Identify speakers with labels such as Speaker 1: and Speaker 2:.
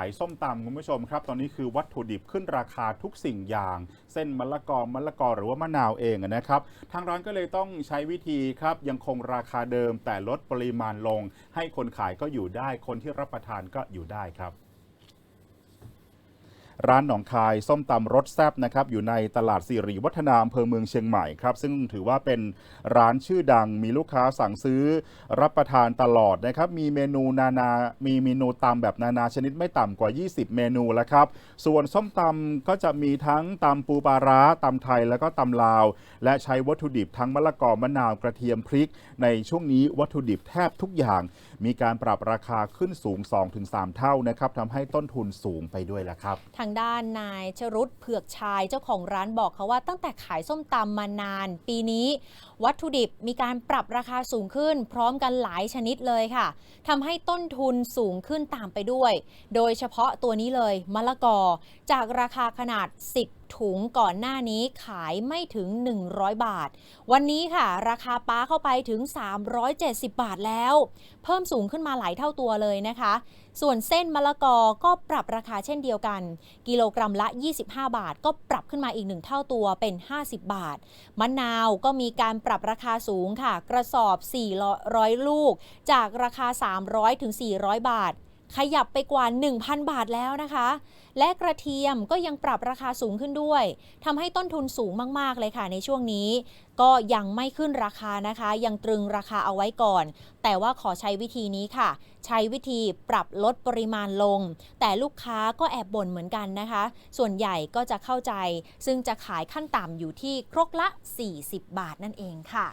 Speaker 1: ขายส้มตำคุณผู้ชมครับ ตอนนี้คือวัตถุดิบขึ้นราคาทุกสิ่งอย่าง เส้นมะละกอมะละกอหรือว่ามะนาวเองนะครับ ทางร้านก็เลยต้องใช้วิธีครับ ยังคงราคาเดิมแต่ลดปริมาณลง ให้คนขายก็อยู่ได้คนที่รับประทานก็อยู่ได้ครับ ร้านหนองคายส้มตำรสแซบนะครับอยู่ในตลาดสิริวัฒนาอำเภอเมืองเชียงใหม่ครับซึ่งถือว่าเป็นร้านชื่อดังมีลูกค้าสั่งซื้อรับประทานตลอดนะครับมีเมนูนานา มีเมนูตำแบบนานาชนิดไม่ต่ำกว่า 20 เมนูแล้วครับส่วนส้มตำก็จะมีทั้งตำปูปลาร้าตำไทยแล้วก็ตำลาว และใช้วัตถุดิบทั้งมะละกอมะนาวกระเทียมพริก ในช่วงนี้วัตถุดิบแทบทุกอย่าง มีการปรับราคาขึ้นสูง 2-3 เท่านะครับทำให้ต้นทุนสูงไปด้วยละครับา
Speaker 2: งด้านนายชรุตเผือกชายเจ้าของร้านบอกเขาว่าตั้งแต่ขายส้มตำมานาน ปีนี้วัตถุดิบมีการปรับราคาสูงขึ้น พร้อมกันหลายชนิดเลยค่ะทำให้ต้นทุนสูงขึ้นตามไปด้วย โดยเฉพาะตัวนี้เลยมะละกอจากราคาขนาด 10ถุงก่อนหน้านี้ขายไม่ถึง 100 บาท วันนี้ค่ะ ราคาป้าเข้าไปถึง 370 บาทแล้ว เพิ่มสูงขึ้นมาหลายเท่าตัวเลยนะคะ ส่วนเส้นมะละกอก็ปรับราคาเช่นเดียวกัน กิโลกรัมละ 25 บาท ก็ปรับขึ้นมาอีกหนึ่งเท่าตัวเป็น 50 บาท มะนาวก็มีการปรับราคาสูงค่ะ กระสอบ 400 ลูก จากราคา 300ถึง400 บาท ขยับไปกว่า 1,000 บาทแล้วนะคะ และกระเทียมก็ยังปรับราคาสูงขึ้นด้วยทำให้ต้นทุนสูงมาก ๆ เลยค่ะในช่วงนี้ ก็ยังไม่ขึ้นราคานะคะ ยังตรึงราคาเอาไว้ก่อน แต่ว่าขอใช้วิธีนี้ค่ะ ใช้วิธีปรับลดปริมาณลง แต่ลูกค้าก็แอบบ่นเหมือนกันนะคะ ส่วนใหญ่ก็จะเข้าใจ ซึ่งจะขายขั้นต่ำอยู่ที่ครกละ 40 บาทนั่นเองค่ะ